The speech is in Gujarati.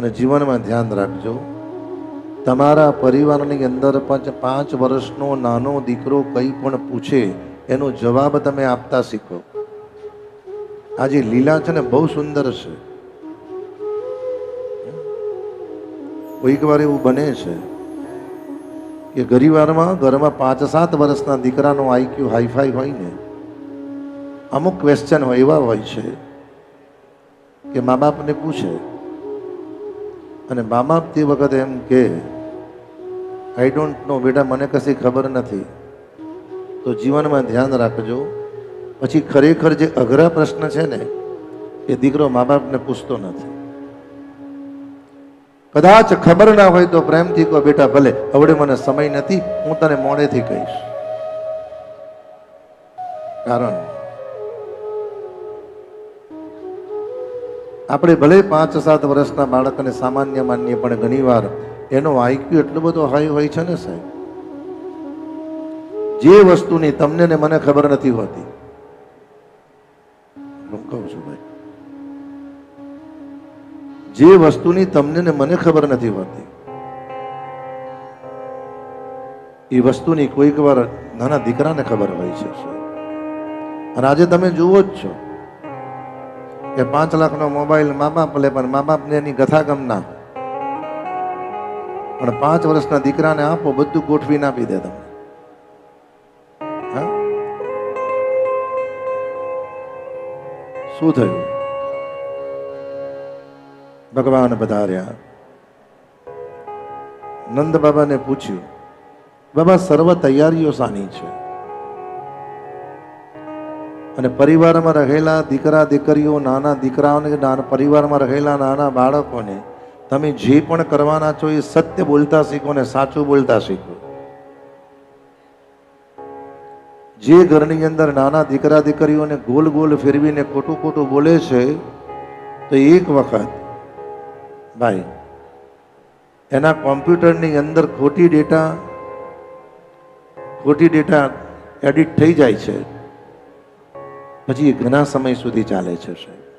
અને જીવનમાં ધ્યાન રાખજો. તમારા પરિવારની અંદર પાંચ પાંચ વર્ષનો નાનો દીકરો કંઈ પણ પૂછે, એનો જવાબ તમે આપતા શીખો. આ જે લીલા છે ને બહુ સુંદર છે. કોઈક વાર એવું બને છે કે ગરીવારમાં ઘરમાં પાંચ સાત વર્ષના દીકરાનો આઈક્યુ હાઈફાઈ હોય ને, અમુક ક્વેશ્ચન હોય એવા હોય છે કે મા બાપને પૂછે અને મા બાપ તે વખતે એમ કે આઈ ડોન્ટ નો બેટા, મને કશી ખબર નથી. તો જીવનમાં ધ્યાન રાખજો. પછી ખરેખર જે અઘરા પ્રશ્ન છે ને, એ દીકરો મા બાપને પૂછતો નથી. કદાચ ખબર ના હોય તો પ્રેમથી કહો, બેટા, ભલે હવે મને સમય નથી, હું તને મોડેથી કહીશ. કારણ આપણે ભલે પાંચ સાત વર્ષના બાળકને સામાન્ય માનીએ, પણ ઘણીવાર એનો આઈક્યુ એટલો બધો હાઈ હોય છે ને સાહેબ? જે વસ્તુની તમને ને મને ખબર નથી હોતી. હું કહું છું ભાઈ, જે વસ્તુની તમને ને મને ખબર નથી હોતી, એ વસ્તુની કોઈક વાર નાના દીકરાને ખબર હોય છે અને આજે તમે જુઓ જ છો. કે પાંચ લાખનો મોબાઈલ મા બાપ લે પણ મા બાપને એની ગથાગમ ના પણ પાંચ વર્ષના દીકરાને આપો, બધું ગોઠવીને આપી દે તમને? શું થયું? ભગવાન પધાર્યા. નંદ બાબાને પૂછ્યું, બાબા, સર્વ તૈયારીઓ સાની છે? અને પરિવારમાં રહેલા દીકરા, દીકરીઓ, નાના દીકરાઓને નાના પરિવારમાં રહેલા નાના બાળકોને તમે જે પણ કરવાના છો એ સત્ય બોલતા શીખો ને સાચું બોલતા શીખો. જે ઘરની અંદર નાના દીકરા, દીકરીઓને ગોલ ગોલ ફેરવીને ખોટું ખોટું બોલે છે, તો એક વખત ભાઈ, એના કોમ્પ્યુટરની અંદર ખોટી ડેટા ખોટી ડેટા એડિટ થઈ જાય છે. પછી ઘણા સમય સુધી ચાલે છે સાહેબ.